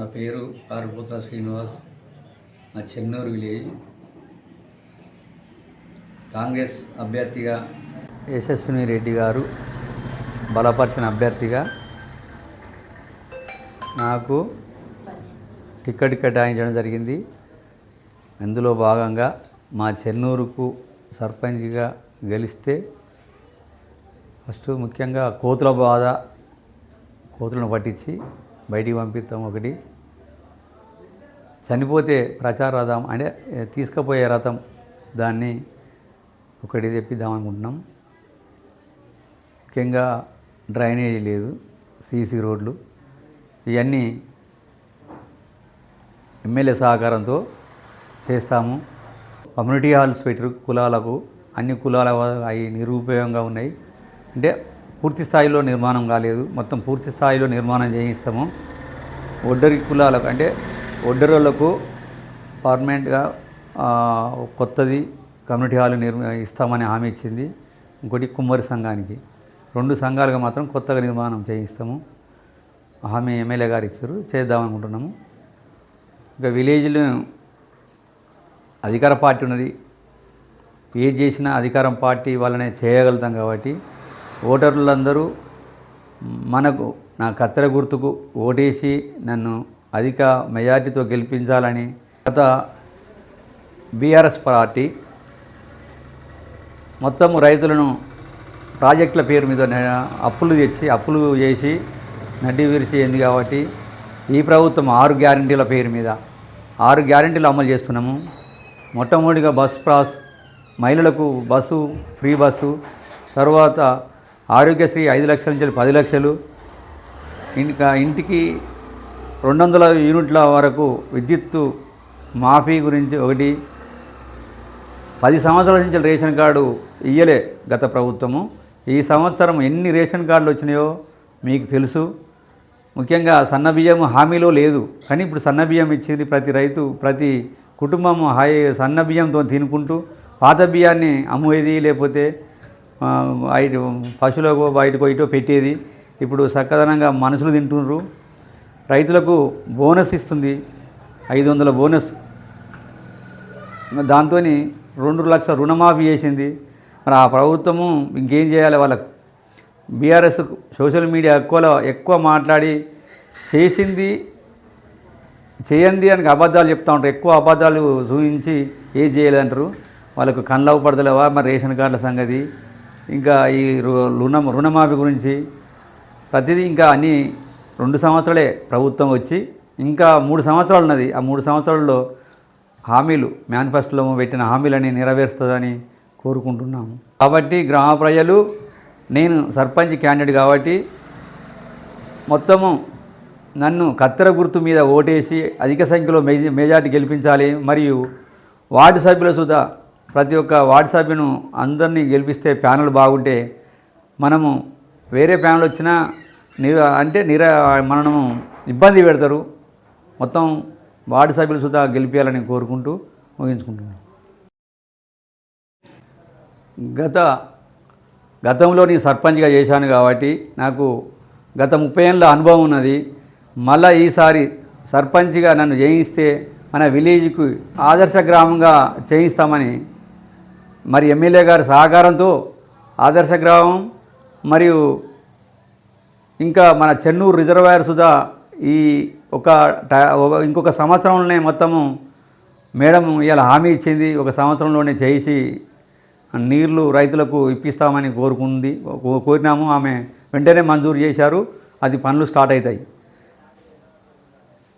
నా పేరు ఆరుపోతుల శ్రీనివాస్. మా చెన్నూరు విలేజ్. కాంగ్రెస్ అభ్యర్థిగా యశస్విని రెడ్డి గారు బలపరిచిన అభ్యర్థిగా నాకు టికెట్ కేటాయించడం జరిగింది. అందులో భాగంగా మా చెన్నూరుకు సర్పంచ్గా గెలిస్తే ఫస్ట్ ముఖ్యంగా కోతుల బాధ కోతులను పట్టించి బయటికి పంపిస్తాం ఒకటి. చనిపోతే ప్రచార రథం అంటే తీసుకుపోయే రథం దాన్ని ఒకటి తెప్పిద్దాం అనుకుంటున్నాం. ముఖ్యంగా డ్రైనేజీ లేదు సీసీ రోడ్లు. ఇవన్నీ ఎమ్మెల్యే సహకారంతో చేస్తాము. కమ్యూనిటీ హాల్స్ పెట్టారు కులాలకు అన్ని కులాల అవి నిరుపయోగంగా ఉన్నాయి. అంటే పూర్తి స్థాయిలో నిర్మాణం కాలేదు. మొత్తం పూర్తి స్థాయిలో నిర్మాణం చేయిస్తాము. ఒడ్డరి కులాలకు అంటే ఒడ్డరులకు పర్మనెంట్గా కొత్తది కమ్యూనిటీ హాల్ నిర్మ ఇస్తామని హామీ ఇచ్చింది. ఇంకోటి కుమ్మరి సంఘానికి. రెండు సంఘాలుగా మాత్రం కొత్తగా నిర్మాణం చేయిస్తాము. హామీ ఎమ్మెల్యే గారు ఇచ్చారు. చేద్దామనుకుంటున్నాము ఇంకా విలేజ్లో అధికార పార్టీ ఉన్నది. ఏది చేసినా అధికారం పార్టీ వల్లనే చేయగలుగుతాం కాబట్టి ఓటర్లందరూ మనకు నా కత్తెర గుర్తుకు ఓటేసి నన్ను అధిక మెజార్టీతో గెలిపించాలని గత బీఆర్ఎస్ పార్టీ మొత్తం రైతులను ప్రాజెక్టుల పేరు మీద అప్పులు తెచ్చి అప్పులు చేసి నడ్డి విరిచేయింది కాబట్టి ఈ ప్రభుత్వం ఆరు గ్యారంటీల పేరు మీద ఆరు గ్యారంటీలు అమలు చేస్తున్నాము. మొట్టమొదటిగా బస్ పాస్ మహిళలకు బస్సు ఫ్రీ బస్సు తర్వాత ఆరోగ్యశ్రీ ఐదు లక్షల నుంచి పది లక్షలు. ఇంకా ఇంటికి రెండు వందల యూనిట్ల వరకు విద్యుత్తు మాఫీ గురించి ఒకటి. పది సంవత్సరాల నుంచి రేషన్ కార్డు ఇయ్యలే గత ప్రభుత్వము. ఈ సంవత్సరం ఎన్ని రేషన్ కార్డులు వచ్చినాయో మీకు తెలుసు. ముఖ్యంగా సన్నబియ్యం హామీలో లేదు. కానీ ఇప్పుడు సన్న బియ్యం ఇచ్చింది ప్రతి రైతు ప్రతి కుటుంబము హాయి సన్న బియ్యంతో తినుకుంటూ పాత బియ్యాన్ని అమ్మేది లేకపోతే ఐదు పశువులకు బయటకు ఇటో పెట్టేది. ఇప్పుడు చక్కదనంగా మనుషులు తింటున్నారు. రైతులకు బోనస్ ఇస్తుంది. ఐదు వందల బోనస్. దాంతో రెండు లక్షల రుణమాఫీ చేసింది. మరి ఆ ప్రభుత్వము ఇంకేం చేయాలి వాళ్ళకు? బీఆర్ఎస్ సోషల్ మీడియా ఎక్కువలో ఎక్కువ మాట్లాడి చేసింది చేయండి అని అబద్ధాలు చెప్తా ఉంటారు. ఎక్కువ అబద్ధాలు చూపించి ఏం చేయాలంటారు వాళ్ళకు కళ్ళవు పడతలేవా? మరి రేషన్ కార్డుల సంగతి. ఇంకా ఈ రు- రుణం రుణమాఫీ గురించి ప్రతిదీ ఇంకా అన్ని రెండు సంవత్సరాలే ప్రభుత్వం వచ్చి ఇంకా మూడు సంవత్సరాలు ఉన్నది. ఆ మూడు సంవత్సరాల్లో హామీలు మేనిఫెస్టోలో పెట్టిన హామీలని నెరవేరుస్తుందని కోరుకుంటున్నాము. కాబట్టి గ్రామ ప్రజలు నేను సర్పంచ్ క్యాండిడేట్ కాబట్టి మొత్తము నన్ను కత్తెర గుర్తు మీద ఓటేసి అధిక సంఖ్యలో మెజ మెజార్టీ గెలిపించాలి. మరియు వార్డు సభ్యుల సుధా ప్రతి ఒక్క వార్డు సభ్యును అందరినీ గెలిపిస్తే ప్యానల్ బాగుంటే మనము వేరే ప్యానల్ వచ్చినా నిర అంటే నిర మనము ఇబ్బంది పెడతారు. మొత్తం వార్డు సభ్యులు సుధా గెలిపించాలని కోరుకుంటూ ముగించుకుంటున్నాను గత గతంలో నేను సర్పంచ్గా చేశాను కాబట్టి నాకు గత ముప్పై ఏళ్ళ అనుభవం ఉన్నది. మళ్ళా ఈసారి సర్పంచ్గా నన్ను చేయిస్తే మన విలేజ్కు ఆదర్శ గ్రామంగా చేయిస్తామని మరి ఎమ్మెల్యే గారి సహకారంతో ఆదర్శ గ్రామం మరియు ఇంకా మన చెన్నూరు రిజర్వాయర్ సుధా ఈ ఒక ఒక- ఇంకొక సంవత్సరంలోనే మొత్తము మేడం ఇలా హామీ ఇచ్చింది. ఒక సంవత్సరంలోనే చేసి నీళ్ళు రైతులకు ఇప్పిస్తామని కోరుకుంది. కోరినాము. ఆమె వెంటనే మంజూరు చేశారు. అది పనులు స్టార్ట్ అవుతాయి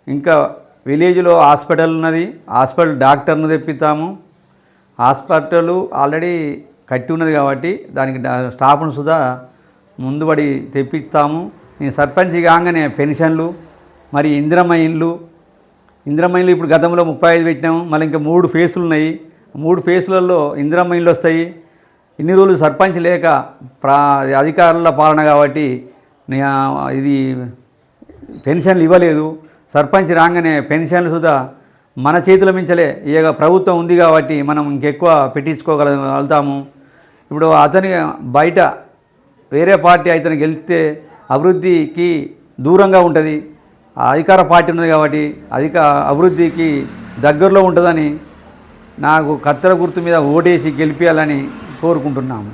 ఇంకా విలేజ్లో హాస్పిటల్ ఉన్నది. హాస్పిటల్ డాక్టర్ను తెప్పిస్తాము. హాస్పిటల్ ఆల్రెడీ కట్టి ఉన్నది కాబట్టి దానికి స్టాఫ్ను సుధా ముందుబడి తెప్పిస్తాము. నేను సర్పంచ్ కాగానే పెన్షన్లు మరి ఇందిరమ్మ ఇండ్లు ఇందిరమ్మ ఇండ్లు ఇప్పుడు గతంలో ముప్పై ఐదు పెట్టినాము మళ్ళీ ఇంకా మూడు ఫేసులు ఉన్నాయి. మూడు ఫేసులలో ఇందిరమ్మ ఇండ్లు వస్తాయి. ఇన్ని రోజులు సర్పంచ్ లేక ప్రా అధికారుల పాలన కాబట్టి ఇది పెన్షన్లు ఇవ్వలేదు. సర్పంచ్ రాగానే పెన్షన్లు సుధా మన చేతుల మించలే. ఇక ప్రభుత్వం ఉంది కాబట్టి మనం ఇంకెక్కువ పెట్టించుకోగలుగుతాము. ఇప్పుడు అతని బయట వేరే పార్టీ అతను గెలిస్తే అభివృద్ధికి దూరంగా ఉంటుంది. ఆ అధికార పార్టీ ఉన్నది కాబట్టి అధిక అభివృద్ధికి దగ్గరలో ఉంటుందని నాకు కత్తెర గుర్తు మీద ఓటేసి గెలిపించాలని కోరుకుంటున్నాము.